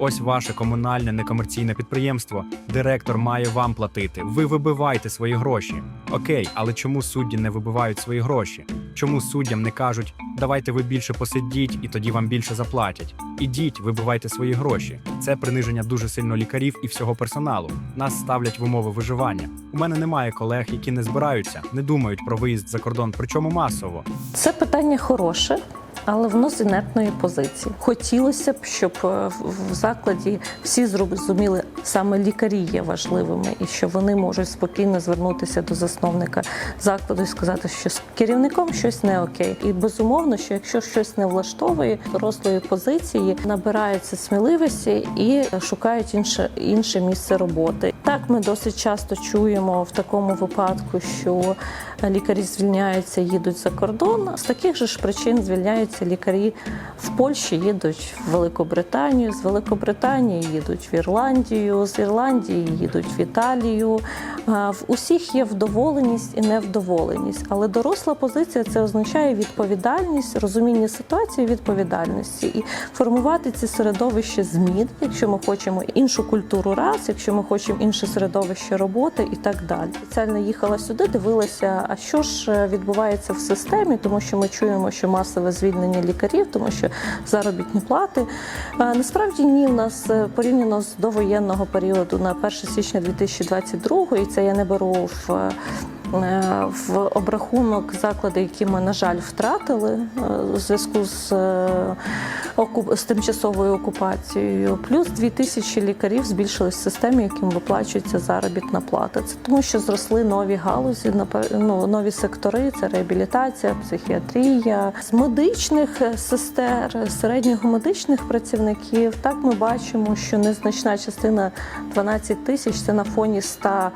Ось ваше комунальне некомерційне підприємство. Директор має вам платити. Ви вибивайте свої гроші. Окей, але чому судді не вибивають свої гроші? Чому суддям не кажуть, давайте ви більше посидіть і тоді вам більше заплатять? Ідіть, вибивайте свої гроші. Це приниження дуже сильно лікарів і всього персоналу. Нас ставлять в умови виживання. У мене немає колег, які не збираються, не думають про виїзд за кордон, причому масово. Це питання хороше. Але воно з інертної позиції. Хотілося б, щоб е, в закладі всі зрозуміли, саме лікарі є важливими, і що вони можуть спокійно звернутися до засновника закладу і сказати, що з керівником щось не окей. І безумовно, що якщо щось не влаштовує дорослої позиції, набираються сміливості і шукають інше інше місце роботи. Так, ми досить часто чуємо в такому випадку, що лікарі звільняються, їдуть за кордон. З таких же ж причин звільняються лікарі в Польщі, їдуть в Великобританію, з Великобританії їдуть в Ірландію, з Ірландії їдуть в Італію. В усіх є вдоволеність і невдоволеність, але доросла позиція це означає відповідальність, розуміння ситуації, відповідальності і формувати ці середовище змін, якщо ми хочемо іншу культуру раз, якщо ми хочемо інше середовище роботи і так далі. Спеціально їхала сюди, дивилася, а що ж е, відбувається в системі, тому що ми чуємо, що масове звільнення лікарів, тому що заробітні плати. Насправді ні, у нас е, порівняно з довоєнного періоду на 1 січня 2022, і це я не беру в. е, В обрахунок заклади, які ми, на жаль, втратили у зв'язку з, з тимчасовою окупацією, плюс 2 тисячі лікарів збільшились в системі, яким виплачується заробітна плата. Це тому, що зросли нові галузі, ну, нові сектори, це реабілітація, психіатрія. З медичних е, сестер, середнього медичних працівників, так ми бачимо, що незначна частина 12 тисяч це на фоні 100,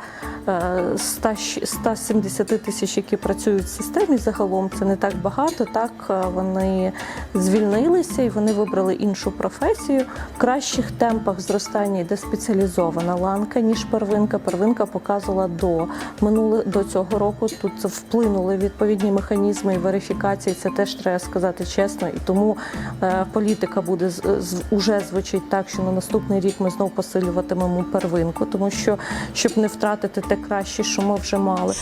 е, 100 170 тисяч, які працюють в системі загалом. Це не так багато. Так е, вони звільнилися і вони вибрали іншу професію. В кращих темпах зростання йде спеціалізована ланка, ніж первинка. Первинка показувала до минуле до цього року. Тут вплинули відповідні механізми і верифікації. Це теж треба сказати чесно. І тому е, політика буде з- уже звучить так, що на наступний рік ми знов посилюватимемо первинку, тому що щоб не втратити те краще, що ми вже мали.